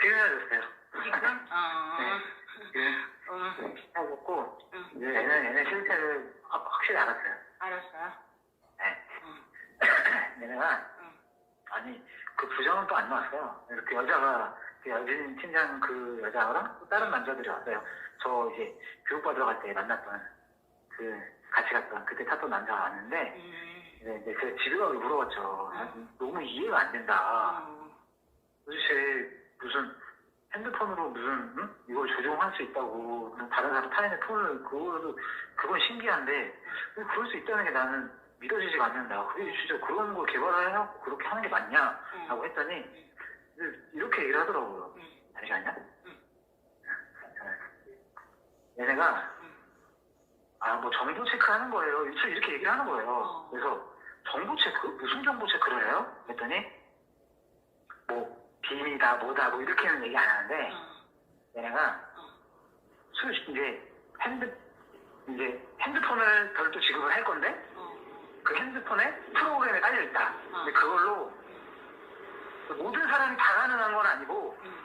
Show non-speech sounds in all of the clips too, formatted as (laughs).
지금 해줬어요. 지금? 어, 지금 어, 해줬고, 응, 이제 얘는, 얘는 실체를 확- 확실히 알았어요. 알았어. 네. 응, (laughs) 얘네가, 응. 아니, 그 부정은 또 안 나왔어요. 이렇게 여자가, 그 여진 팀장 그 여자랑 또 다른 남자들이 왔어요. 저 이제 교육받으러 갈 때 만났던, 그, 같이 갔던, 그때 탔던 남자가 왔는데, 음, 이제, 이제 그 집에 가서 물어봤죠. 너무 이해가 안 된다. 어, 도대체 무슨 핸드폰으로 무슨 응? 이걸 조종할 수 있다고 다른 사람 타인의 폰을 그거도 그건 신기한데 왜 그럴 수 있다는 게 나는 믿어지지가 않는다. 그게 진짜 그런 걸 개발을 해갖고 그렇게 하는 게 맞냐 라고 응, 했더니 이렇게 얘기를 하더라고요. 응, 잠시만요. 응. 얘네가 응. 아뭐 정보 체크하는 거예요. 이렇게 이렇게 얘기를 하는 거예요. 어. 그래서 정보 체크 무슨 정보 체크를 해요? 했더니 뭐 빔이다 뭐다 뭐 이렇게는 얘기 안 하는데 어, 얘네가 어. 술 이제 핸드 이제 핸드폰을 별도 지급을 할 건데 어, 그 핸드폰에 프로그램이 깔려 있다. 근데 그걸로 모든 사람이 다 가능한 건 아니고 응,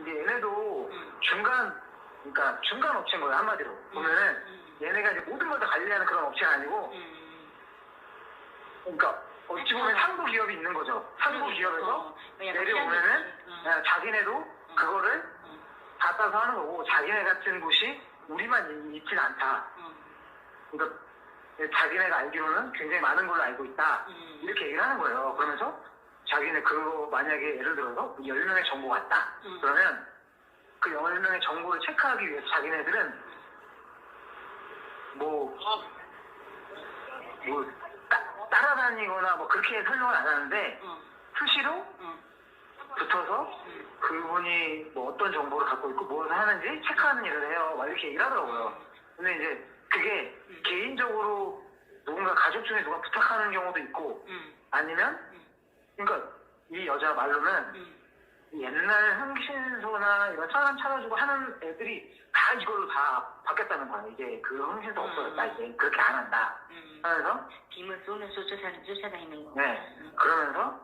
이제 얘네도 응, 중간 그러니까 중간 업체인 거예요 한마디로. 보면은 응, 얘네가 이제 모든 걸 다 관리하는 그런 업체가 아니고 응. 그러니까 어찌 보면 상부 기업이 있는 거죠. 상부 기업에서 어, 그냥 내려오면은 자기네도 그거를 응, 다 따서 하는 거고 자기네 같은 곳이 우리만 있- 있진 않다. 응, 그러니까 자기네가 알기로는 굉장히 많은 걸로 알고 있다. 응, 이렇게 얘기를 하는 거예요. 그러면서 자기네 그거 만약에 예를 들어서 10명의 정보가 왔다. 응. 그러면 그 10명의 정보를 체크하기 위해서 자기네들은 뭐, 뭐, 따, 따라다니거나 뭐 그렇게 설명을 안 하는데 응, 수시로 응, 붙어서 응. 그분이 뭐 어떤 정보를 갖고 있고 무엇을 하는지 체크하는 일을 해요. 막 이렇게 얘기를 하더라고요. 근데 이제 그게 음. 개인적으로 누군가 가족 중에 누가 부탁하는 경우도 있고 응, 아니면 응, 그러니까 이 여자 말로는 응. 옛날 흥신소나 이런 사람 찾아주고 하는 애들이 다 이걸로 다 바뀌었다는 거야. 이제 그 흥신소 음. 없어졌다. 이제 그렇게 안 한다. 응. 하면서 빔을 쏘면서 쫓아, 쫓아다니는 거. 네. 응. 그러면서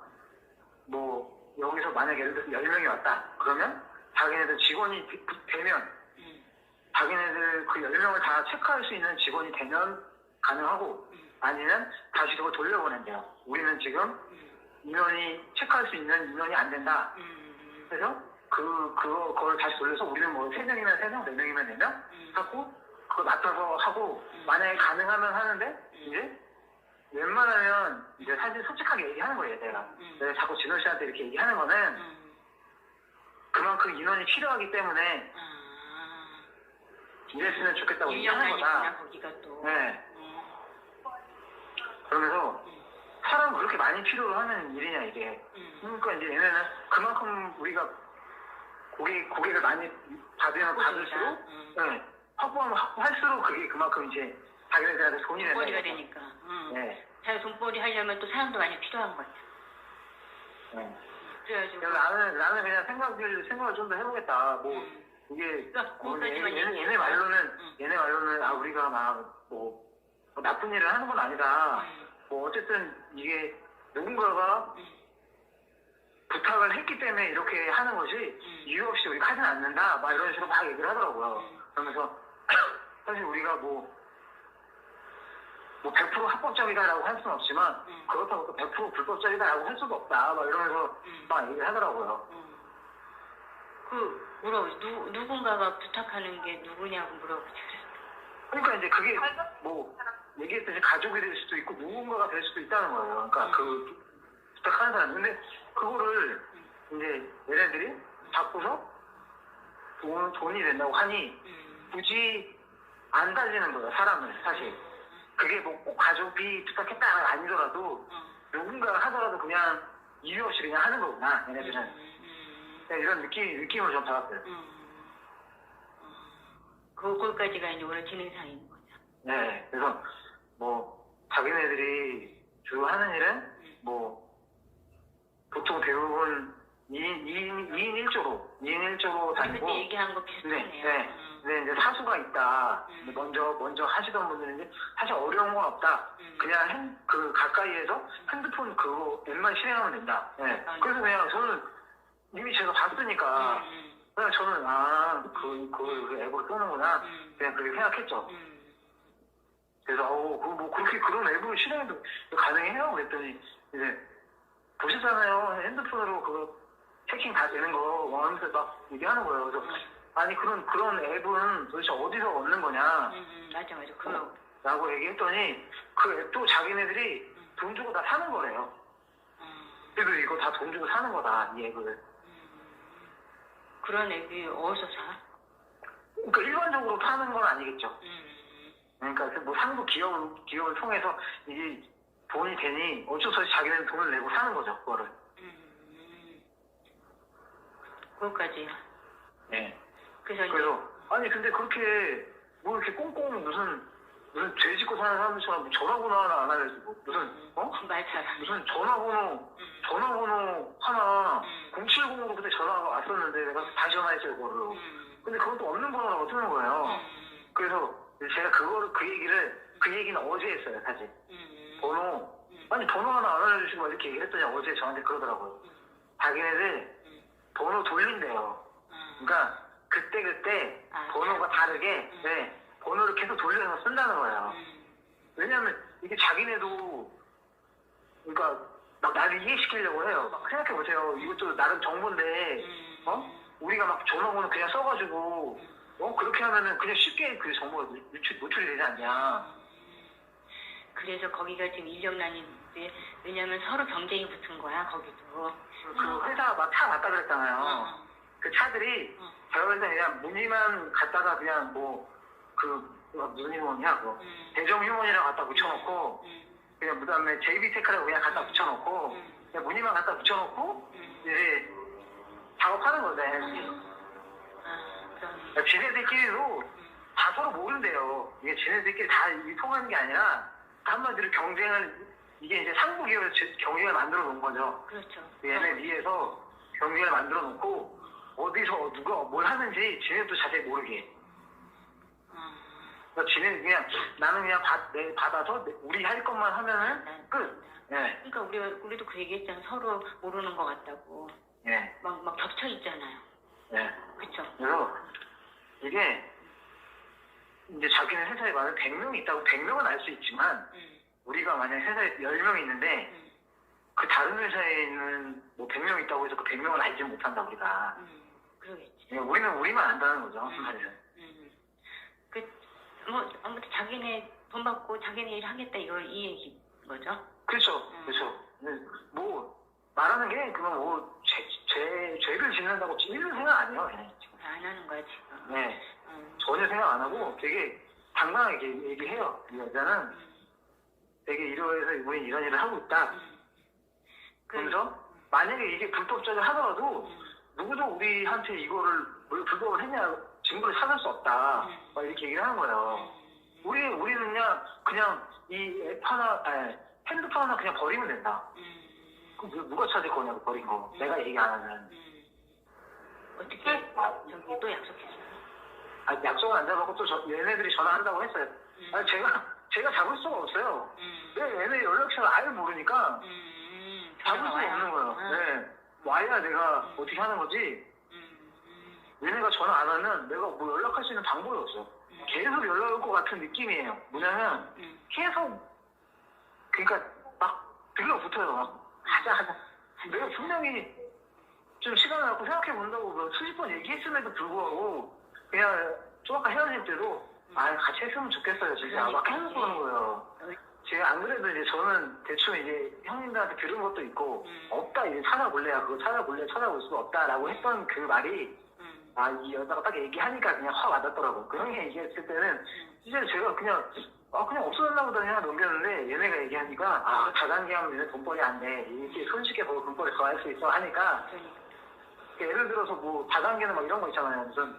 뭐 여기서 만약에 예를 들어서 10명이 왔다. 그러면 자기네들 직원이 되- 되면 응, 자기네들 그 10명을 다 체크할 수 있는 직원이 되면 가능하고 응, 아니면 다시 그걸 돌려보낸대요. 우리는 지금 응, 인원이 체크할 수 있는 인원이 안 된다. 응, 그래서 그, 그거, 그걸 다시 돌려서 우리는 뭐 3명이면 3명, 4명이면 4명 응. 하고 그거 맡아서 하고 음. 만약에 가능하면 하는데 음. 이제 웬만하면 이제 사실 솔직하게 얘기하는 거예요, 내가. 음. 내가 자꾸 진호 씨한테 이렇게 얘기하는 거는 응. 그만큼 인원이 필요하기 때문에 아. 이랬으면 좋겠다고 얘기하는 거다. 거기가 또. 네. 응, 그러면서 응, 사람 그렇게 많이 필요로 하는 일이냐 이게. 응. 그러니까 이제 얘네는 그만큼 우리가 고객 고객을 많이 받으면 받을수록 응. 네, 확보하면 확보할수록 그게 그만큼 이제 자기네들한테 돈이 된다. 돈벌이가. 되니까. 응. 네. 자기 돈벌이 하려면 또 사람도 많이 필요한 것 같아. 네. 그래가지고. 그래서 나는 나는 그냥 생각을 생각을 좀 더 해보겠다. 뭐 응. 이게 그러니까 뭐 그거까지만 얘네, 얘네, 얘기해. 얘네 말로는 응. 얘네 말로는 아 우리가 막뭐 뭐 나쁜 일을 하는 건 아니다. 응. 뭐 어쨌든 이게 누군가가 응. 부탁을 했기 때문에 이렇게 하는 것이 응. 이유 없이 우리가 하진 않는다. 막 이런 식으로 막 얘기를 하더라고요. 응. 그러면서 (clears throat) 사실 우리가 뭐, 뭐 100% 합법적이다라고 할 수는 없지만 응. 그렇다고 또 100% 불법적이다라고 할 수도 없다. 막 이러면서 응. 막 얘기를 하더라고요. 응. 그 물어 누 누군가가 부탁하는 게 누구냐고 물어보지 그랬어. 그러니까 이제 그게 뭐 얘기했듯이 가족이 될 수도 있고 누군가가 될 수도 있다는 거예요. 그러니까 응. 그 부탁하는 사람. 근데 그거를 이제 얘네들이 받고서 돈, 돈이 된다고 하니 응. 굳이 안 달리는 거예요, 사람을, 사실. 그게 뭐 꼭 가족이 부탁했다 아니더라도 응. 누군가가 하더라도 그냥 이유 없이 그냥 하는 거구나, 응. 얘네들은. 이런 느낌, 느낌을 좀 받았어요. 응. 그 거기까지가 이제 오늘 진행상인 거죠. 네, 그래서 뭐 자기네들이 주로 하는 일은 응. 뭐 보통 대부분 2인, 2인, 2인 1조로, 2인 1조로 우리 다니고, 그때 얘기한 거 네, 비슷하네요. 네. 음. 근데 이제 사수가 있다. 음. 먼저, 먼저 하시던 분들은 이제 사실 어려운 건 없다. 음. 그냥 핸, 그 가까이에서 핸드폰 그거 앱만 실행하면 된다. 네. 아, 그래서 그냥 저는 이미 제가 봤으니까, 음, 그냥 저는, 아, 그, 그, 그 앱으로 쓰는구나. 음, 그냥 그렇게 생각했죠. 음, 그래서 어, 그, 뭐 그렇게 그런 앱을 실행해도 가능해요? 그랬더니 이제 보셨잖아요 핸드폰으로 그거 해킹 다 되는 거 하면서 막 얘기하는 거예요. 그래서 음, 아니 그런 그런 앱은 도대체 어디서 얻는 거냐? 음, 음, 맞아, 맞아. 그, 라고 얘기했더니 그 앱도 자기네들이 돈 주고 다 사는 거래요. 음, 그래도 이거 다 돈 주고 사는 거다 이 앱을. 음. 그런 앱이 어디서 사? 그러니까 일반적으로 파는 건 아니겠죠. 음, 그러니까 그뭐 상부 기업 기업을 통해서 이게 돈이 되니 어쩔 수 없이 자기네는 돈을 내고 사는 거죠 그거를. 음, 그것까지요. 네. 그래서 그래서 아니 근데 그렇게 뭐 이렇게 꽁꽁 무슨 무슨 죄 짓고 사는 사람들처럼 전화번호 하나 안 알려주고 무슨 어? 말잘 무슨 전화번호 음, 전화번호 하나 음. 070으로 그때 전화가 왔었는데 내가 다시 전화했어요 그거를. 음, 근데 그것도 없는 번호라고 뜨는 거예요. 음, 그래서 제가 그거를 그 얘기를 그 얘기는 어제 했어요 사실. 음, 번호. 음, 아니 번호 하나 안 알려주시고 이렇게 얘기했더니 어제 저한테 그러더라고요. 자기네들 음, 번호 돌린대요. 음. 그러니까 그때 그때 아, 번호가 다르게 음. 네 번호를 계속 돌려서 쓴다는 거예요. 음, 왜냐하면 이게 자기네도 그러니까 막 나를 이해시키려고 해요. 막 생각해 보세요. 이것도 나름 정보인데 음, 어 우리가 막 전화번호 그냥 써가지고 어 그렇게 하면은 그냥 쉽게 그 정보가 유- 유출 노출이 되지 않냐. 그래서 거기가 지금 인력난인데 왜냐면 서로 경쟁이 붙은 거야 거기도. 그 회사 막 차 왔다 그랬잖아요. 어, 그 차들이 어, 제가 볼때 그냥 문의만 갖다가 그냥 뭐 그 무슨 휴먼이야 그거 음, 대정 휴먼이라고 갖다 붙여놓고 음, 그냥 그 다음에 JB테크라고 그냥 갖다 붙여놓고 음, 그냥 무늬만 갖다 붙여놓고 음. 이제 작업하는. 아, 그러네. 그러니까 지네들끼리도 음, 다 서로 모른대요. 이게 지네들끼리 다 이- 통하는 게 아니라 한마디로 경쟁을 이게 이제 상부 기업에서 제- 경쟁을 만들어 놓은 거죠. 그렇죠. 얘네 위에서 경쟁을 만들어 놓고 어디서 누가 뭘 하는지 지네도 자세히 모르게. 어, 그러니까 지네 그냥 나는 그냥 받, 내, 받아서 내- 우리 할 것만 하면은 난- 끝. 예, 그러니까 우리 우리도 그 얘기했잖아. 서로 모르는 것 같다고. 예, 막 막 겹쳐 있잖아요. 예. 그렇죠. 그래서 이게 이제 자기는 회사에 만약 100명이 있다고 100명은 알 수 있지만 음, 우리가 만약 회사에 10명 있는데 음, 그 다른 회사에 있는 뭐 100명 있다고 해서 그 100명을 알지 못한다 우리가 음, 그러겠지. 그냥 우리는 우리만 안다는 거죠 음. 사실은 음, 그 뭐 아무튼 자기네 돈 받고 자기네 일 하겠다 이거 이 얘기 거죠. 그렇죠 음. 그렇죠 근데 뭐 말하는 게 그건 뭐 죄, 죄, 죄를 짓는다고 이런 생각 아니에요 그냥. 안 하는 거야 지금. 네 음, 전혀 생각 안 하고 되게 당당하게 얘기해요 이 여자는 음, 되게 이러해서 우린 이런 일을 하고 있다 음. 그, 그래서 만약에 이게 불법적이 하더라도 음, 누구도 우리한테 이거를 왜 불법을 했냐 증거를 찾을 수 없다. 음. 막 이렇게 얘기를 하는 거예요. 음, 우리 우리는 그냥 그냥 이 앱 하나 아니, 핸드폰 하나 그냥 버리면 된다. 음, 그럼 누- 누가 찾을 거냐고 버린 거. 음. 내가 얘기 안 하면. 음. 어떻게? 저기 또 약속했어요? 아, 약속을 안 잡았고 또 저, 얘네들이 전화한다고 했어요. 음, 아니 제가 제가 잡을 수가 없어요. 음, 왜 얘네 연락처를 아예 모르니까 음, 잡을 전화가 수가? 없는 거예요. 아, 네. 와야 내가 음. 어떻게 하는 거지? 음, 음, 얘네가 전화 안 하면 내가 뭐 연락할 수 있는 방법이 없어. 음. 계속 연락 올 것 같은 느낌이에요. 뭐냐면 음, 계속 그러니까 막 들러붙어요. 막 하자 하자. 내가 분명히 좀 시간을 갖고 생각해 본다고 뭐 수십 번 얘기했음에도 불구하고 그냥 좀 아까 헤어질 때도 아 같이 했으면 좋겠어요 진짜 막 계속 그러는 거예요. 제가 안 그래도 이제 저는 대충 이제 형님들한테 들은 것도 있고 음. 없다 이제 찾아볼래야 그거 찾아볼래 찾아볼 수가 없다라고 했던 그 말이 음, 아, 이 여자가 딱 얘기하니까 그냥 확 와닿더라고. 그 형이 얘기했을 때는, 음. 진짜 제가 그냥, 아, 그냥 없어졌나 보다 그냥 넘겼는데, 얘네가 얘기하니까, 아, 다단계 하면 얘네 돈벌이 안 돼. 이렇게 손쉽게 벌고 돈벌이 더 할 수 있어. 하니까, 그러니까. 예를 들어서 뭐, 다단계는 막 이런 거 있잖아요. 무슨,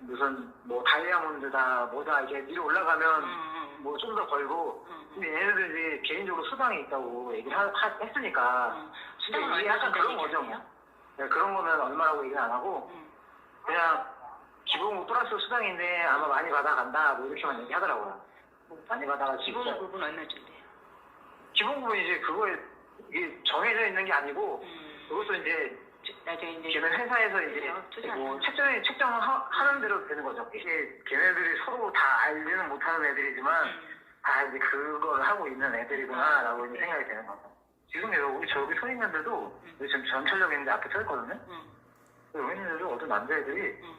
무슨, 뭐, 다이아몬드다, 뭐다, 이게 위로 올라가면, 음, 음, 뭐, 좀 더 벌고, 음, 음. 근데 얘네들이 개인적으로 수당이 있다고 얘기를 하, 하- 했으니까, 음. 수당은 이게 약간 그런 거죠? 뭐. 네, 그런 거는 얼마라고 얘기는 안 하고, 음. 그냥 기본 플러스 수당인데 아마 많이 받아간다, 뭐 이렇게만 얘기하더라고요. 뭐, 많이 받아가 진짜. 기본급은 얼마 준대요? 기본급은 이제 그거에 이게 정해져 있는 게 아니고, 음. 그것도 이제 나중에 이제 걔는 회사에서 이제 뭐 거. 책정에 책정을 하, 하는 대로 되는 거죠. 이게 걔네들이 서로 다 알지는 못하는 애들이지만 음. 아 이제 그걸 하고 있는 애들이구나라고 이제 네. 생각이 되는 거죠. 지금 여기 저기 서 있는데도 음. 여기 지금 전철역 있는데 앞에 서 있거든요. 음. 여기 있는데도 어떤 남자애들이 음.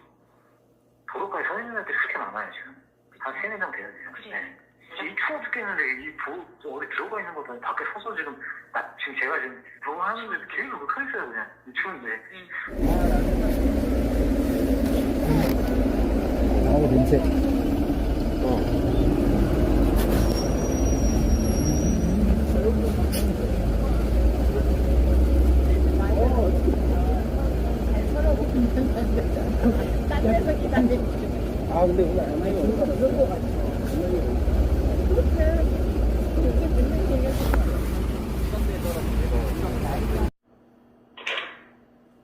도로가에 서 있는 애들이 그렇게 많아요 지금. 한 세네 명 돼요 지금. 그래. 네. 이 추워 죽겠는데 이 도, 어디 들어가 있는 것도 밖에 서서 지금 나 지금 제가 지금 그거 하는데 계속 서 있어요 그냥 이 추운데. 음. 아 냄새. 아 근데 오늘 안 와요.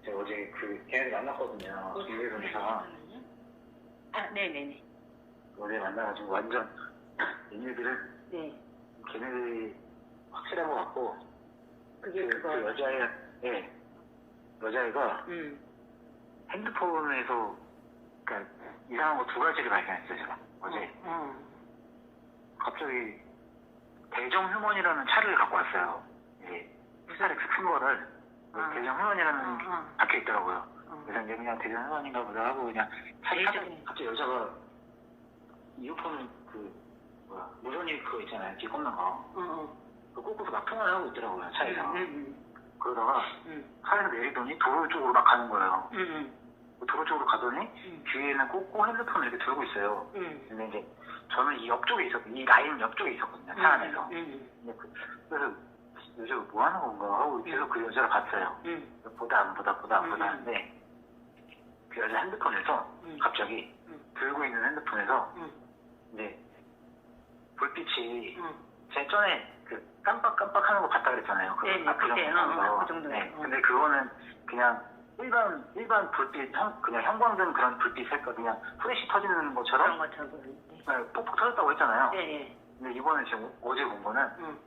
제가 어제 그 걔네들 만났거든요. 이회동에서 아, 네네네. 어제 만나가지고 완전 얘네들은 네. 걔네들이 확실한 것 같고 그게 그, 그거. 그 여자애 예 여자애가 음. 핸드폰에서 그러니까 이상한 거 두 가지를 발견했어요 제가 어제 어. 갑자기 대정 휴먼이라는 차를 갖고 왔어요. 이제 스타렉스 큰 거를 아. 대정 휴먼이라는 어, 어. 박혀 있더라고요. 어. 그래서 이제 그냥 대전 회원인가 보다 하고 그냥 차를 갑자기 여자가 이어폰 그 뭐야 무선이 그거 있잖아요 뒤 꼽는 거 어, 어. 그거 꽂고서 막 통화를 하고 있더라고요 차에서 음, 음, 그러다가 음. 차에서 내리더니 도로 쪽으로 막 가는 거예요 음, 음. 도로 쪽으로 가더니 음. 뒤에는 꽂고 핸드폰을 이렇게 들고 있어요 음. 근데 이제 저는 이 옆쪽에 있었 이 라인 옆쪽에 있었거든요 차 안에서 음. 근데 그, 그래서 여자가 뭐 하는 건가 하고 계속 그 여자를 봤어요 음. 보다 안 보다 보다 안 보다 음. 하는데 그 여자 핸드폰에서 음. 갑자기 음. 들고 있는 핸드폰에서 음. 이제 불빛이 음. 제 전에 그 깜빡깜빡 하는 거 봤다 그랬잖아요. 그 네네, 앞에 그때, 정도 어, 어, 거. 그 정도요. 네. 어. 근데 그거는 그냥 일반 일반 불빛 형, 그냥 형광등 그런 불빛 색깔 그냥 프레시 터지는 그런 것처럼 것처럼 보이는데. 네, 뽁뽁 터졌다고 했잖아요. 네, 네. 근데 이번에 지금 어제 본 거는 음.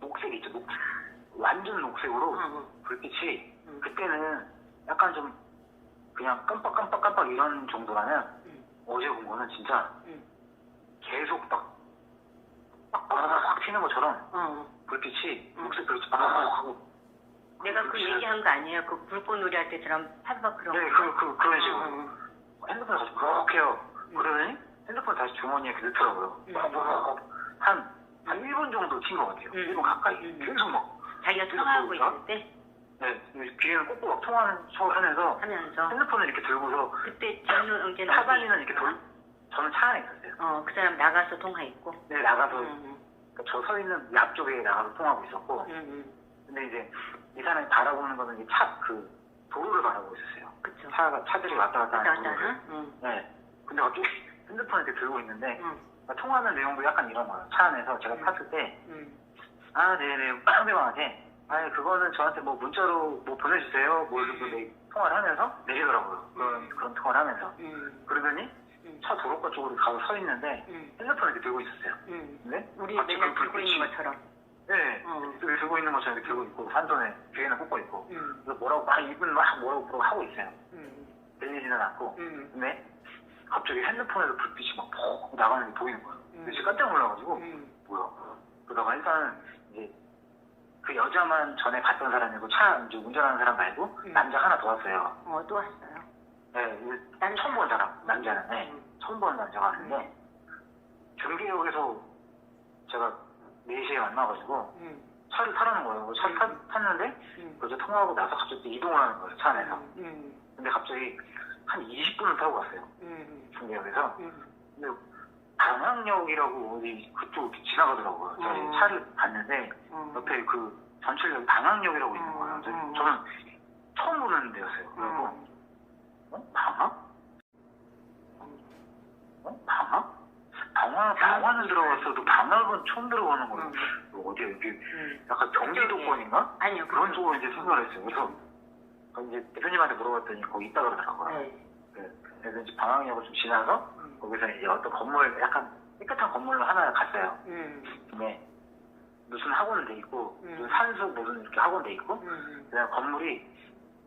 녹색 있죠. 녹 완전 녹색으로 어, 어. 불빛이 음. 그때는 약간 좀 그냥 깜빡깜빡깜빡 이런 정도라면 음. 어제 본 거는 진짜 음. 계속 막 빡빡빡 튀는 것처럼 어. 불빛이 음. 녹색 불빛이 빡빡 하고 내가 그 얘기한 거 아니에요? 그 불꽃놀이 할 때처럼 파박 그런 네, 거. 그, 그, 그런 어, 식으로 어. 핸드폰 다시 그렇게 해요 음. 그러더니 핸드폰 다시 주머니에 넣더라고요 음. 한, 한 1분 정도 튄 것 같아요 음. 1분 가까이 음. 계속 막 자기가 통화하고 있을 때 네, 귀에는 꽂고 막 통화하는 척을 하면서 하면서 핸드폰을 이렇게 들고서 그때 형제는 차단이는 어디 이렇게? 돌 저는 차 안에 있었어요 어, 그 사람 나가서 통화했고. 네, 나가서 음, 저서 있는 이 앞쪽에 나가서 통화하고 있었고 음, 음. 근데 이제 이 사람이 바라보는 거는 이제 차그 도로를 바라보고 있었어요. 그쵸. 차가 차들이 왔다 갔다 하는 갔다 도로를. 응. 네. 근데 갑자기 (laughs) 핸드폰을 이렇게 들고 있는데 응. 그러니까 통화하는 내용도 약간 이런 거예요. 차 안에서 제가 음. 탔을 때 응. 아, 네네, (laughs) 상대방한테 아, 그거는 저한테 뭐 문자로 뭐 보내주세요. 뭐 이렇게 내- 통화를 하면서 내리더라고요. 그런 그런 통화를 하면서 응. 그러더니 응. 차 도로가 쪽으로 가서 서 있는데 응. 핸드폰을 이렇게 들고 있었어요. 응. 근데 우리 갑자기 맨날 그 들고 있는 것처럼. 네, 어. 들고 있는 것처럼 이렇게 들고 있고 한 손에 귀에는 꽂고 있고 응. 그래서 뭐라고 막 입은 막 뭐라고 뭐라고 하고 있어요. 응. 들리지는 않고 응. 근데 갑자기 핸드폰에서 불빛이 막 퍽 나가는 게 보이는 거예요. 음. 그래서 깜짝 놀라가지고 응. 뭐야? 그러다가 일단은 이제 그 여자만 전에 봤던 사람이고 차 이제 운전하는 사람 말고 음. 남자 하나 더 왔어요. 어, 또 왔어요. 네, 남자. 처음 본 사람 남자는 네, 음. 처음 본 남자가 왔는데 중계역에서 제가 4시에 만나가지고 응. 차를 타라는 거예요. 차를 타, 음. 탔는데 응. 그저 통화하고 나서 갑자기 또 이동을 하는 거예요. 차 안에서. 응. 근데 갑자기 한 20분을 타고 갔어요. 응. 중계역에서. 응. 근데 방학역이라고 어디 그쪽 지나가더라고요. 저희 어. 차를 봤는데 어. 옆에 그 전철역 방학역이라고 있는 거예요. 저는 처음 보는 데였어요. 그리고 어. 어? 방학? 어? 방학? 방학, 방학은 들어갔어도 방학은 처음 들어보는 거예요. 응. 어, 어디야 여기 음. 약간 경기도권인가? 아니요. 그런 쪽으로 이제 생각을 했어요. 그래서 이제 대표님한테 물어봤더니 거기 있다 그러더라고요. 네. 네. 그래서 이제 방학역을 좀 지나서 음. 거기서 이제 어떤 건물, 약간 깨끗한 건물로 하나 갔어요. 음. 근데 무슨 학원은 돼 있고, 음. 무슨 산수 무슨 이렇게 학원 돼 있고, 음. 그냥 건물이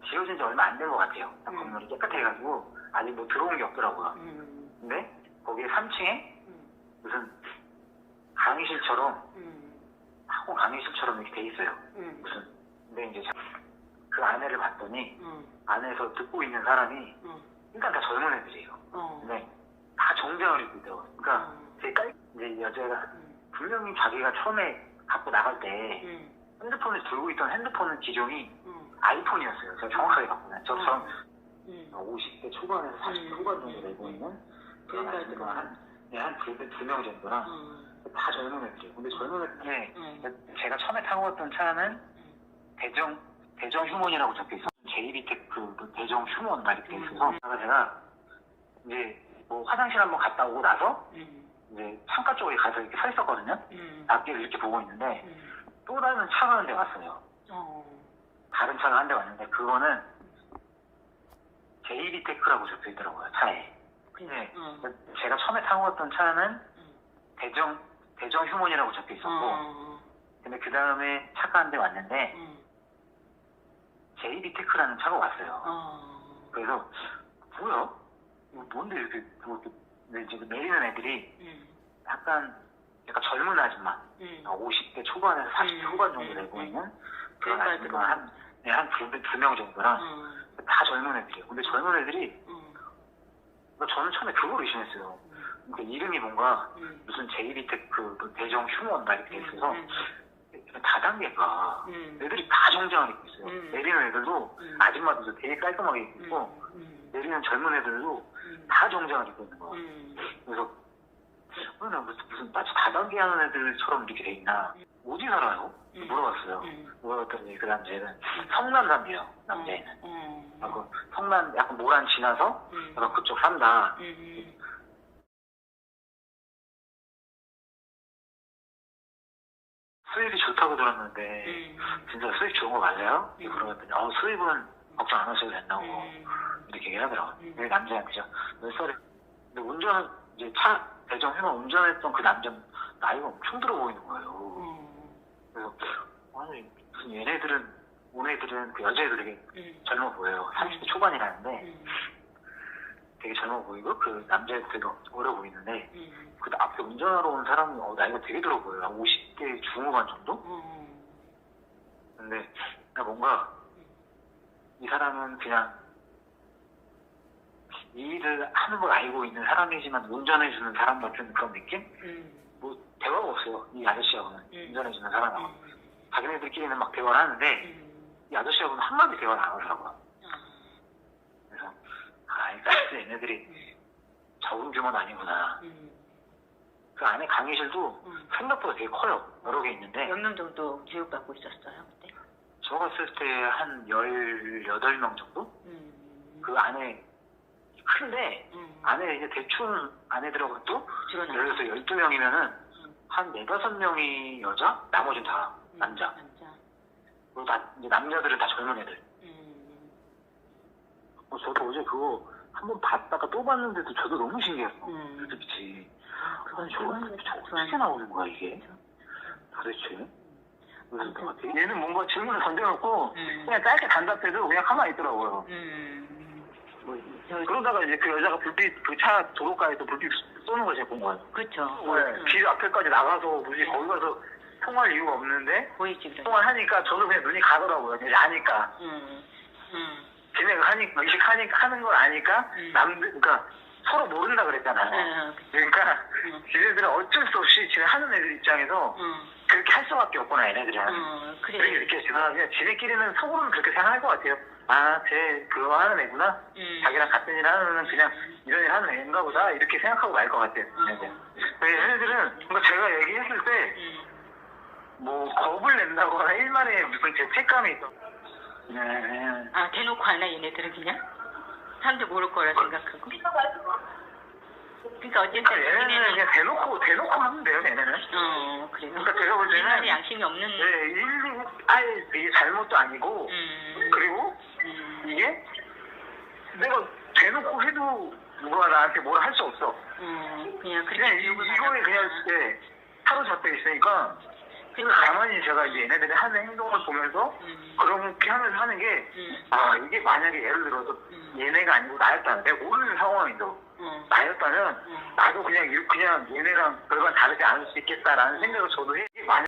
지어진 지 얼마 안 된 것 같아요. 음. 건물이 깨끗해가지고 아직 뭐 들어온 게 없더라고요. 음. 근데 거기 3층에 음. 무슨 강의실처럼 음. 학원 강의실처럼 이렇게 돼 있어요. 음. 무슨 근데 이제 그 안에를 봤더니 음. 안에서 듣고 있는 사람이 음. 일단 다 젊은 애들이에요. 어. 근데 다 정장을 입고 있더라고요. 그러니까 어. 되게 깔 이제 여자가 음. 분명히 자기가 처음에 갖고 나갈 때 음. 핸드폰을 들고 있던 핸드폰은 기종이 음. 아이폰이었어요. 제가 정확하게 봤거든요. 저처럼 음. 50대 초반에서 40대 음. 후반 정도 되고 있는 그런 아이들 한, 네, 한두명 정도랑 음. 다 젊은 애들이에요. 근데 젊은 애들이 음. 제가 처음에 타고 갔던 차는 대정 대정 휴먼이라고 적혀 있어. 제이비테크 그 대정 휴먼 막 이렇게 돼 있어서 음. 제가 이제 뭐 화장실 한번 갔다 오고 나서 음. 이제 창가 쪽에 가서 이렇게 서 있었거든요. 음. 앞길을 이렇게 보고 있는데 음. 또 다른 차가 한 대 왔어요. 어. 다른 차가 한 대 왔는데 그거는 제이비테크라고 적혀 있더라고요 차에. 그래. 어. 제가 처음에 타고 갔던 차는 음. 대정 대정 휴먼이라고 적혀 있었고 어. 근데 그 다음에 차가 한 대 왔는데 음. 제이비테크라는 차가 왔어요. 어. 그래서 뭐야? 이거 뭔데 이렇게 근데 이제 내리는 애들이 음. 약간 약간 젊은 아줌마 음. 50대 초반에서 40대 음, 후반 정도 음, 되고 음. 있는 그런 아줌마 한, 네, 한두명 정도랑 음. 다 젊은 애들이에요. 근데 젊은 애들이 음. 그러니까 저는 처음에 그걸 의심했어요. 그 이름이 뭔가 음. 무슨 제이비테크 뭐 대정 휴먼 막 이렇게 돼 있어서 음. 다단계가 음. 애들이 다 정장을 입고 있어요. 음. 내리는 애들도 음. 아줌마들도 되게 깔끔하게 입고 음. 있고 음. 내리는 젊은 애들도 음. 다 정장을 입고 있는 거야. 음. 그래서 어, 나 무슨, 무슨 마치 다단계 하는 애들처럼 이렇게 돼 있나 어디 살아요? 음. 물어봤어요. 음. 물어봤더니 그 남자애는 성남 산대요. 남자애는. 음. 아, 그 성남 약간 모란 지나서 음. 약간 그쪽 산다. 음. 수입이 좋다고 들었는데 음. 진짜 수입 좋은 거 맞아요? 음. 물어봤더니 어 수입은 걱정 안 하셔도 된다고 음. 이렇게 얘기를 하더라고요. 음. 그죠? 몇 살에 근데 운전 이제 차 대정 해만 운전했던 그 남자는 나이가 엄청 들어 보이는 거예요. 음. 그래서 아니 무슨 얘네들은 온 애들은 그 여자애들 되게 음. 젊어 보여요. 30대 초반이라는데 음. 되게 젊어 보이고 그 남자애도 되게 어려 보이는데 음. 그 앞에 운전하러 온 사람이 어, 나이가 되게 들어 보여요. 한 50대 중후반 정도? 음. 근데 나 뭔가 이 사람은 그냥 이 일을 하는 걸 알고 있는 사람이지만 운전해주는 사람 같은 그런 느낌? 음. 뭐 대화가 없어요. 이 아저씨하고는 음. 운전해주는 사람하고 음. 자기네들끼리는 막 대화를 하는데 음. 이 아저씨하고는 한마디 대화를 안 하더라고요. 아. 그래서 아, 그러니까 (laughs) 얘네들이 적은 규모는 아니구나. 음. 그 안에 강의실도 음. 생각보다 되게 커요. 여러 개 있는데 몇 명 정도 교육받고 있었어요 그때? 저 갔을 때 한 18명 정도? 음. 그 안에 큰데 음. 안에 이제 대충 안에 들어가도 주로 예를 들어서 12명이면은 음. 한 4, 5명이 여자, 나머지는 다 음. 남자. 남자. 그리고 다, 이제 남자들은 다 젊은 애들. 음. 어, 저도 어제 그거 한 번 봤다가 또 봤는데도 저도 너무 신기했어. 음. 그치, 그치. 그건 저거 어떻게 나오는 거야, 이게? 도대체? 얘는 뭔가 질문을 던져놓고 음. 그냥 짧게 단답해도 그냥 가만히 있더라고요. 음. 뭐, 저- 그러다가 이제 그 여자가 불빛, 그 차 도로가에서 불빛 쏘는 걸 제가 본 거예요. 그렇죠. 네, 길 앞에까지 나가서 굳이 거기 가서 통화할 이유가 없는데 보이지 그래. 통화를 하니까 저도 그냥 눈이 가더라고요. 이제 아니까. 음. 음. 걔네가 하니까, 의식하니까, 하는 걸 아니까, 음. 남들, 그러니까 서로 모른다 그랬잖아요. 음. 그러니까, 음. 지네들은 어쩔 수 없이 지네 하는 애들 입장에서 음. 그렇게 할 수밖에 없구나, 얘네들은. 음. 그렇게 그래. 느껴지나, 그냥 지네끼리는 속으로는 그렇게 생각할 것 같아요. 아, 쟤 그거 하는 애구나. 음. 자기랑 같은 일 하는 애는 그냥 이런 일 하는 애인가 보다. 이렇게 생각하고 말 것 같아요. 근데 얘네들은 뭔가 제가 얘기했을 때, 음. 뭐 겁을 낸다거나 일만에 무슨 죄책감이 있어. 네. 아 대놓고 하나 얘네들은 그냥 사람들 모를 거라 생각하고. 그러니까 어쨌든 그러니까 얘네는 자기네는 그냥 대놓고 대놓고 하면 돼요 얘네는. 어 그래요. 그러니까 제가 볼 때는 양심이 없는. 네, 일일이 아예 이게 잘못도 아니고 음. 그리고 음. 이게 내가 대놓고 해도 누가 나한테 뭘 할 수 없어. 음. 그냥 그냥 이, 이거에 그냥 받았구나. 네, 사로잡혀 있으니까 그래서 가만히 제가 이제 얘네들이 하는 행동을 보면서 음. 그렇게 하면서 하는 게 음. 아, 이게 만약에 예를 들어서 음. 얘네가 아니고 나였다면 내가 모르는 음. 나였다면 음. 나도 그냥 이렇게 그냥 얘네랑 별반 다르지 않을 수 있겠다라는 생각을 저도 해. 만약